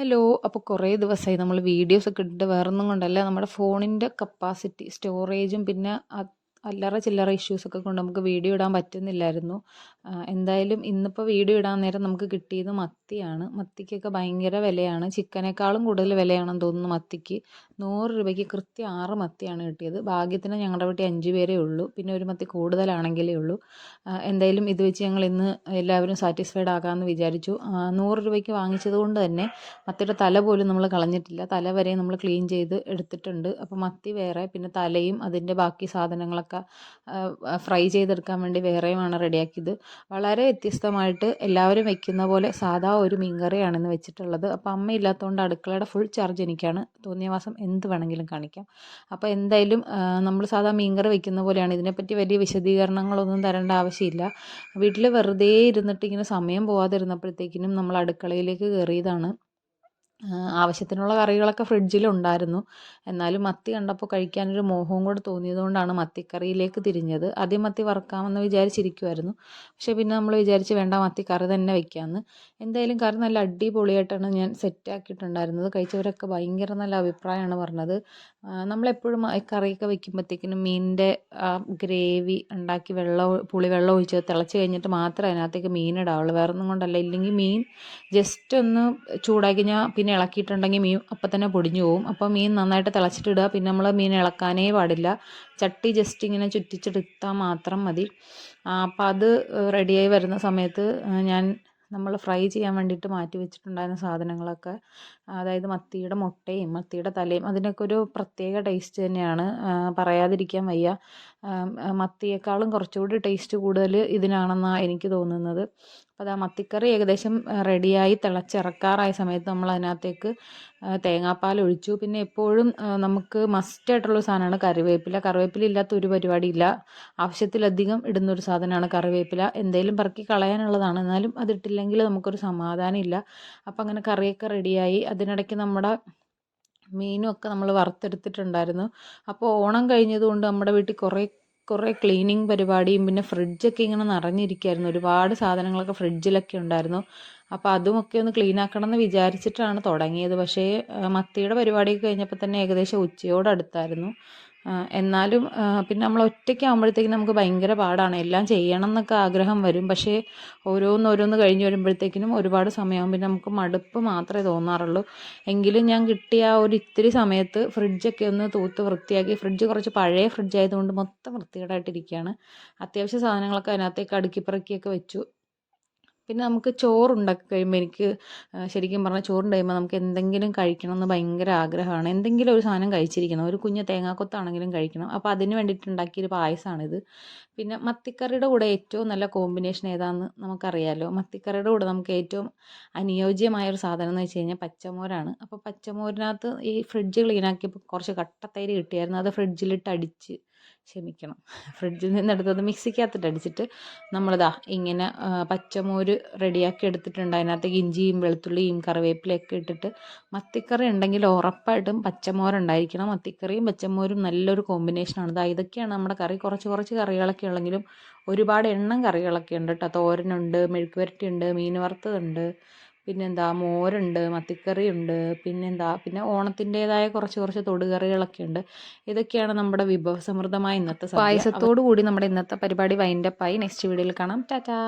Hello അപ്പോൾ കുറേ ദിവസമായി നമ്മൾ വീഡിയോസ് ഒക്കെ ഇട്ടിട്ട് വേറൊന്നും കൊണ്ടല്ല. നമ്മുടെ ഫോണിന്റെ കപ്പാസിറ്റി സ്റ്റോറേജും പിന്നെ അല്ലറ ചില്ലറ ഇഷ്യൂസൊക്കെ കൊണ്ട് നമുക്ക് വീഡിയോ ഇടാൻ പറ്റുന്നില്ലായിരുന്നു. എന്തായാലും ഇന്നിപ്പോൾ വീഡിയോ ഇടാൻ നേരം നമുക്ക് കിട്ടിയത് മത്തിയാണ്. മത്തിക്കൊക്കെ ഭയങ്കര വിലയാണ്. ചിക്കനേക്കാളും കൂടുതൽ വിലയാണെന്ന് തോന്നുന്നു മത്തിക്ക്. നൂറ് രൂപയ്ക്ക് കൃത്യം ആറ് മത്തിയാണ് കിട്ടിയത്. ഭാഗ്യത്തിന് ഞങ്ങളുടെ വീട്ടിൽ അഞ്ച് പേരേ ഉള്ളൂ. പിന്നെ ഒരു മത്തി കൂടുതലാണെങ്കിലേ ഉള്ളൂ. എന്തായാലും ഇത് വെച്ച് ഞങ്ങൾ ഇന്ന് എല്ലാവരും സാറ്റിസ്ഫൈഡ് ആകാമെന്ന് വിചാരിച്ചു. നൂറ് രൂപയ്ക്ക് വാങ്ങിച്ചത് കൊണ്ട് തന്നെ മത്തിയുടെ തല പോലും നമ്മൾ കളഞ്ഞിട്ടില്ല. തല വരെ നമ്മൾ ക്ലീൻ ചെയ്ത് എടുത്തിട്ടുണ്ട്. അപ്പോൾ മത്തി വേറെ പിന്നെ തലയും അതിന്റെ ബാക്കി സാധനങ്ങളൊക്കെ ഫ്രൈ ചെയ്തെടുക്കാൻ വേണ്ടി വേറെയുമാണ് റെഡിയാക്കിയത്. വളരെ വ്യത്യസ്തമായിട്ട് എല്ലാവരും വെക്കുന്ന പോലെ സാധാ ഒരു മീൻകറിയാണ് ഇന്ന് വെച്ചിട്ടുള്ളത്. അപ്പോൾ അമ്മ ഇല്ലാത്തതുകൊണ്ട് അടുക്കളയുടെ ഫുൾ ചാർജ് എനിക്കാണ്. തോന്നിയ മാസം എന്ത് വേണമെങ്കിലും കാണിക്കാം. അപ്പോൾ എന്തായാലും നമ്മൾ സാധാ മീൻകറി വെക്കുന്ന പോലെയാണ്. ഇതിനെപ്പറ്റി വലിയ വിശദീകരണങ്ങളൊന്നും തരേണ്ട ആവശ്യമില്ല. വീട്ടിൽ വെറുതെ ഇരുന്നിട്ട് ഇങ്ങനെ സമയം പോവാതിരുന്നപ്പോഴത്തേക്കിനും നമ്മൾ അടുക്കളയിലേക്ക് കയറിയതാണ്. ആവശ്യത്തിനുള്ള കറികളൊക്കെ ഫ്രിഡ്ജിൽ ഉണ്ടായിരുന്നു എന്നാലും മത്തി കണ്ടപ്പോൾ കഴിക്കാനൊരു മോഹവും കൂടെ തോന്നിയതുകൊണ്ടാണ് മത്തിക്കറിയിലേക്ക് തിരിഞ്ഞത്. ആദ്യം മത്തി വറുക്കാമെന്ന് വിചാരിച്ചിരിക്കുമായിരുന്നു പക്ഷേ പിന്നെ നമ്മൾ വിചാരിച്ച് വേണ്ട മത്തി കറി തന്നെ വെക്കാമെന്ന് എന്തായാലും കറി നല്ല അടിപൊളിയായിട്ടാണ് ഞാൻ സെറ്റാക്കിയിട്ടുണ്ടായിരുന്നത്. കഴിച്ചവരൊക്കെ ഭയങ്കര നല്ല അഭിപ്രായമാണ് പറഞ്ഞത്. നമ്മളെപ്പോഴും കറിയൊക്കെ വെക്കുമ്പോഴത്തേക്കിനും മീനിന്റെ ഗ്രേവി ഉണ്ടാക്കി വെള്ളം പുളിവെള്ളം ഒഴിച്ച് തിളച്ച് കഴിഞ്ഞിട്ട് മാത്രമേ അതിനകത്തേക്ക് മീൻ ഇടാവുള്ളൂ. വേറെ ഒന്നും കൊണ്ടല്ല. ഇല്ലെങ്കിൽ മീൻ ജസ്റ്റ് ഒന്ന് ചൂടാക്കി ഞാൻ പിന്നെ ഇളക്കിയിട്ടുണ്ടെങ്കിൽ മീൻ അപ്പം തന്നെ പൊടിഞ്ഞു പോകും അപ്പോൾ മീൻ നന്നായിട്ട് തിളച്ചിട്ടിടുക. പിന്നെ നമ്മൾ മീൻ ഇളക്കാനേ പാടില്ല. ചട്ടി ജസ്റ്റ് ഇങ്ങനെ ചുറ്റിച്ചെടുത്താൽ മാത്രം മതി. അപ്പോൾ അത് റെഡിയായി വരുന്ന സമയത്ത് ഞാൻ നമ്മൾ ഫ്രൈ ചെയ്യാൻ വേണ്ടിയിട്ട് മാറ്റി വെച്ചിട്ടുണ്ടായിരുന്ന സാധനങ്ങളൊക്കെ അതായത് മത്തിയുടെ മുട്ടയും മത്തിയുടെ തലയും അതിനൊക്കെ ഒരു പ്രത്യേക ടേസ്റ്റ് തന്നെയാണ്. പറയാതിരിക്കാൻ വയ്യ. മത്തിയേക്കാളും കുറച്ചുകൂടി ടേസ്റ്റ് കൂടുതൽ ഇതിനാണെന്നാണ് എനിക്ക് തോന്നുന്നത്. അപ്പോൾ അത് ആ മത്തിക്കറി ഏകദേശം റെഡിയായി തിളച്ചിറക്കാറായ സമയത്ത് നമ്മൾ അതിനകത്തേക്ക് തേങ്ങാപ്പാൽ ഒഴിച്ചു. പിന്നെ എപ്പോഴും നമുക്ക് മസ്റ്റ് ആയിട്ടുള്ള സാധനമാണ് കറിവേപ്പില. കറിവേപ്പില ഇല്ലാത്ത ഒരു പരിപാടിയില്ല. ആവശ്യത്തിലധികം ഇടുന്നൊരു സാധനമാണ് കറിവേപ്പില. എന്തെങ്കിലും പറക്കി കളയാനുള്ളതാണ്. എന്നാലും അതിട്ടില്ലെങ്കിൽ നമുക്കൊരു സമാധാനം ഇല്ല അപ്പോൾ അങ്ങനെ കറിയൊക്കെ റെഡിയായി. അതിനിടയ്ക്ക് നമ്മുടെ മീനും ഒക്കെ നമ്മൾ വറുത്തെടുത്തിട്ടുണ്ടായിരുന്നു. അപ്പോൾ ഓണം കഴിഞ്ഞതുകൊണ്ട് നമ്മുടെ വീട്ടിൽ കുറേ കുറേ ക്ലീനിങ് പരിപാടിയും പിന്നെ ഫ്രിഡ്ജൊക്കെ ഇങ്ങനെ നിറഞ്ഞിരിക്കുകയായിരുന്നു ഒരുപാട് സാധനങ്ങളൊക്കെ ഫ്രിഡ്ജിലൊക്കെ ഉണ്ടായിരുന്നു. അപ്പോൾ അതുമൊക്കെ ഒന്ന് ക്ലീൻ ആക്കണം എന്ന് വിചാരിച്ചിട്ടാണ് തുടങ്ങിയത്. പക്ഷേ മത്തിയുടെ പരിപാടിയൊക്കെ കഴിഞ്ഞപ്പോൾ തന്നെ ഏകദേശം ഉച്ചയോടടുത്തായിരുന്നു എന്നാലും പിന്നെ നമ്മൾ ഒറ്റയ്ക്ക് ആകുമ്പോഴത്തേക്കും നമുക്ക് ഭയങ്കര പാടാണ്. എല്ലാം ചെയ്യണം എന്നൊക്കെ ആഗ്രഹം വരും. പക്ഷേ ഓരോന്ന് ഓരോന്ന് കഴിഞ്ഞ് വരുമ്പോഴത്തേക്കിനും ഒരുപാട് സമയമാകും. പിന്നെ നമുക്ക് മടുപ്പ് മാത്രമേ തോന്നാറുള്ളൂ. എങ്കിലും ഞാൻ കിട്ടിയ ആ ഒരു ഇത്തിരി സമയത്ത് ഫ്രിഡ്ജൊക്കെ ഒന്ന് തൂത്ത് വൃത്തിയാക്കി ഫ്രിഡ്ജ് കുറച്ച് പഴയ ഫ്രിഡ്ജ് ആയതുകൊണ്ട് മൊത്തം വൃത്തികേടായിട്ടിരിക്കുകയാണ്. അത്യാവശ്യ സാധനങ്ങളൊക്കെ അതിനകത്തേക്ക് അടുക്കി പെറുക്കിയൊക്കെ വെച്ചു. പിന്നെ നമുക്ക് ചോറുണ്ടാക്കി കഴിയുമ്പോൾ എനിക്ക് ശരിക്കും പറഞ്ഞാൽ ചോറുണ്ട് കഴിയുമ്പോൾ നമുക്ക് എന്തെങ്കിലും കഴിക്കണം എന്ന് ഭയങ്കര ആഗ്രഹമാണ്. എന്തെങ്കിലും ഒരു സാധനം കഴിച്ചിരിക്കണം. ഒരു കുഞ്ഞ് തേങ്ങാക്കൊത്താണെങ്കിലും കഴിക്കണം. അപ്പോൾ അതിന് വേണ്ടിയിട്ട് ഉണ്ടാക്കിയൊരു പായസമാണിത് പിന്നെ മത്തിക്കറിയുടെ കൂടെ ഏറ്റവും നല്ല കോമ്പിനേഷൻ ഏതാണെന്ന് നമുക്കറിയാമല്ലോ മത്തിക്കറിയുടെ കൂടെ നമുക്ക് ഏറ്റവും അനുയോജ്യമായ ഒരു സാധനം എന്ന് വെച്ച് കഴിഞ്ഞാൽ പച്ചമോരാണ്. അപ്പോൾ പച്ചമോരിനകത്ത് ഈ ഫ്രിഡ്ജ് ക്ലീനാക്കിയപ്പോൾ കുറച്ച് കട്ടത്തൈര് കിട്ടിയായിരുന്നു. അത് ഫ്രിഡ്ജിലിട്ട് അടിച്ച് ക്ഷമിക്കണം. ഫ്രിഡ്ജിൽ നിന്നെടുത്തത് മിക്സിക്കകത്തിട്ട് അടിച്ചിട്ട് നമ്മളിതാ ഇങ്ങനെ പച്ചമോര് റെഡിയാക്കി എടുത്തിട്ടുണ്ട്. അതിനകത്തേക്ക് ഇഞ്ചിയും വെളുത്തുള്ളിയും കറിവേപ്പിലയൊക്കെ ഇട്ടിട്ട് മത്തിക്കറി ഉണ്ടെങ്കിൽ ഉറപ്പായിട്ടും പച്ചമോരുണ്ടായിരിക്കണം. മത്തിക്കറിയും പച്ചമോരും നല്ലൊരു കോമ്പിനേഷനാണ്. ഇതാ ഇതൊക്കെയാണ് നമ്മുടെ കറി. കുറച്ച് കുറച്ച് കറികളൊക്കെ ഉള്ളെങ്കിലും ഒരുപാട് എണ്ണം കറികളൊക്കെ ഉണ്ട് കേട്ടോ. തോരനുണ്ട് മെഴുക്കുവരട്ടിയുണ്ട് മീൻ വറുത്തതുണ്ട് പിന്നെന്താ മോരുണ്ട് മത്തിക്കറിയുണ്ട് പിന്നെന്താ പിന്നെ ഓണത്തിന്റെതായ കുറച്ച് കുറച്ച് തൊടുകറികളൊക്കെ ഉണ്ട് ഇതൊക്കെയാണ് നമ്മുടെ വിഭവസമൃദ്ധമായ ഇന്നത്തെ പായസത്തോടു കൂടി നമ്മുടെ ഇന്നത്തെ പരിപാടി വൈൻഡപ്പായി നെക്സ്റ്റ് വീഡിയോയിൽ കാണാം. ടാറ്റാ.